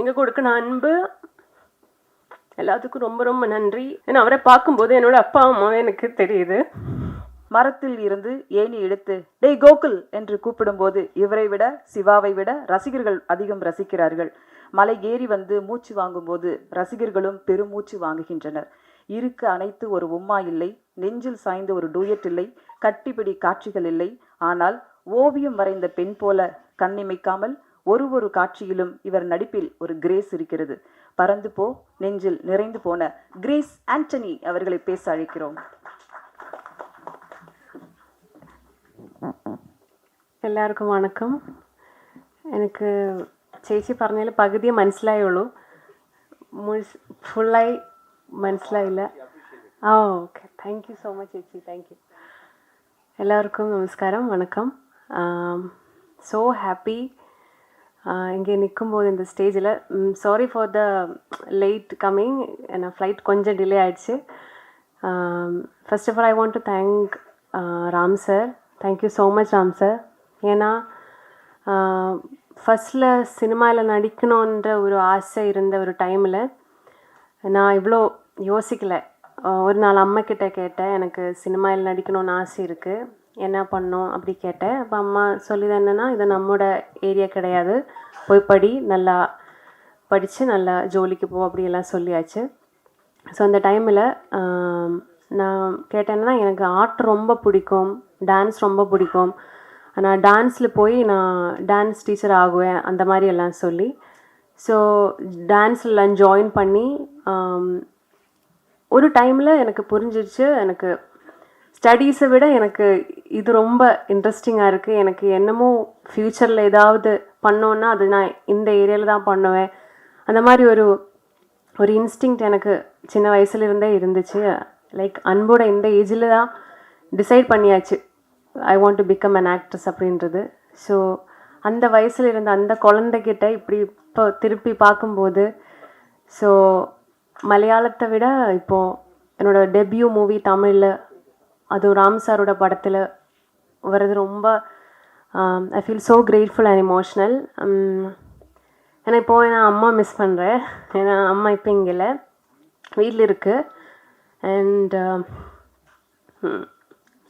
நீங்கள் கொடுக்கணும் அன்பு எல்லாத்துக்கும் ரொம்ப ரொம்ப நன்றி. ஏன்னா அவரை பார்க்கும்போது என்னோட அப்பா அம்மாவே எனக்கு தெரியுது. மரத்தில் இருந்து ஏணி எடுத்து டே கோகுல் என்று கூப்பிடும்போது இவரை விட சிவாவை விட ரசிகர்கள் அதிகம் ரசிக்கிறார்கள். மலை ஏறி வந்து மூச்சு வாங்கும்போது ரசிகர்களும் பெருமூச்சு வாங்குகின்றனர். இருக்க அனைத்து ஒரு உம்மா இல்லை நெஞ்சில் சாய்ந்த ஒரு டூயட் இல்லை கட்டிப்பிடி காட்சிகள் இல்லை. ஆனால் ஓவியம் வரைந்த பெண் போல கண்ணிமைக்காமல் ஒரு ஒரு காட்சியிலும் இவர் நடிப்பில் ஒரு கிரேஸ் இருக்கிறது பறந்து போ நெஞ்சில் நிறைந்து போன கிரேஸ் ஆண்டனி அவர்களை பேச அழைக்கிறோம் എല്ലാവർക്കും വണക്കം എനിക്ക് ചേച്ചി പറഞ്ഞതിൽ പകുതിയെ മനസ്സിലായുള്ളൂ മുഴുസ് ഫുള്ളായി മനസ്സിലായില്ല ആ okay thank you so much ചേച്ചി താങ്ക് യു எல்லாருக்கும் நமஸ்காரம் வணக்கம் ஸோ ஹாப்பி இங்கே நிற்கும்போது இந்த ஸ்டேஜில் sorry for the late coming நான் ஃப்ளைட் கொஞ்சம் டிலே ஆயிடுச்சு. First of all I want to thank Ram sir thank you so much Ram sir ஏன்னா ஃபஸ்ட்டில் சினிமாவில் நடிக்கணுன்ற ஒரு ஆசை இருந்த ஒரு டைமில் நான் இவ்வளோ யோசிக்கலை. ஒரு நாள் அம்மாகிட்ட கேட்டேன் எனக்கு சினிமாவில் நடிக்கணும்னு ஆசை இருக்குது என்ன பண்ணோம் அப்படி கேட்டேன். அப்போ அம்மா சொல்லிது என்னென்னா இது நம்மோட ஏரியா கிடையாது. போய் படி நல்லா படித்து நல்லா ஜோலிக்கு போ அப்படியெல்லாம் சொல்லியாச்சு. ஸோ அந்த டைமில் நான் கேட்டேன்னா எனக்கு ஆர்ட் ரொம்ப பிடிக்கும். டான்ஸ் ரொம்ப பிடிக்கும். நான் டான்ஸில் போய் நான் டான்ஸ் டீச்சர் ஆகுவேன் அந்த மாதிரி எல்லாம் சொல்லி. ஸோ டான்ஸ்லாம் ஜாயின் பண்ணி ஒரு டைமில் எனக்கு புரிஞ்சிருச்சு எனக்கு ஸ்டடீஸை விட எனக்கு இது ரொம்ப இன்ட்ரெஸ்டிங்காக இருக்குது எனக்கு என்னமோ ஃப்யூச்சரில் ஏதாவது பண்ணோன்னா அது நான் இந்த ஏரியாவில் தான் பண்ணுவேன். அந்த மாதிரி ஒரு ஒரு இன்ஸ்டிங் எனக்கு சின்ன வயசுல இருந்தே இருந்துச்சு. லைக் அன்போட இந்த ஏஜில் தான் டிசைட் பண்ணியாச்சு. I want to become an actress அப்படின்றது. ஸோ அந்த வயசில் இருந்த அந்த குழந்தைகிட்ட இப்படி இப்போ திருப்பி பார்க்கும்போது ஸோ மலையாளத்தை விட இப்போது என்னோடய டெபியூ மூவி தமிழில் அதுவும் ராம் சாரோட படத்தில் வர்றது ரொம்ப I feel so grateful and emotional ஏன்னா இப்போது நான் அம்மா மிஸ் பண்ணுறேன் ஏன்னா அம்மா இப்போ இங்கே இல்லை. வீட்டில் இருக்குது and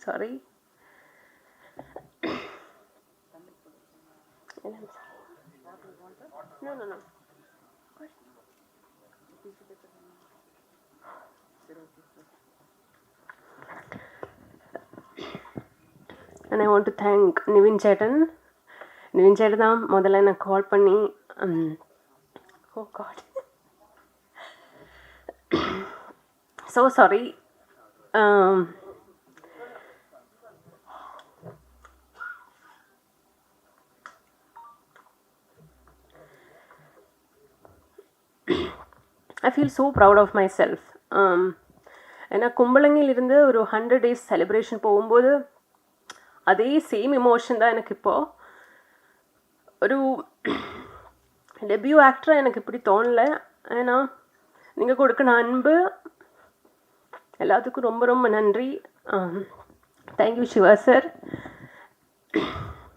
sorry No, no, no. And I want to thank Nivin Satan Nivin சேட்டன் தான் முதல்ல நான் கால் பண்ணி ஓ god so sorry I feel so proud of my self ஏன்னா கும்பலங்கிலிருந்து ஒரு ஹண்ட்ரட் டேஸ் செலிப்ரேஷன் போகும்போது அதே சேம் எமோஷன் தான் எனக்கு இப்போது ஒரு டெபியூ ஆக்டராக எனக்கு இப்படி தோணலை ஏன்னா நீங்கள் கொடுக்கின அன்பு எல்லாத்துக்கும் ரொம்ப ரொம்ப நன்றி தேங்க்யூ சிவா சார்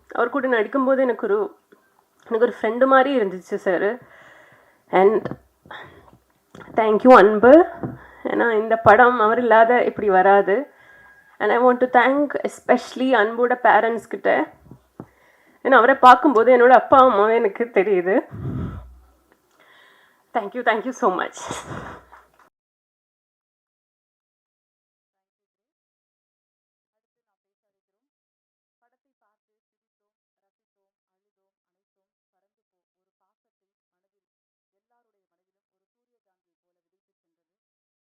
அவர் கூட நடிக்கும்போது எனக்கு ஒரு எனக்கு ஒரு ஃப்ரெண்டு மாதிரி இருந்துச்சு சார் அண்ட் தேங்க்யூ அன்பு ஏன்னா இந்த படம் அவர் இல்லாத இப்படி வராது and I want to thank especially அன்போட பேரண்ட்ஸ்கிட்ட ஏன்னா அவரை பார்க்கும்போது என்னோட அப்பா அம்மாவே எனக்கு தெரியுது. Thank you thank you so much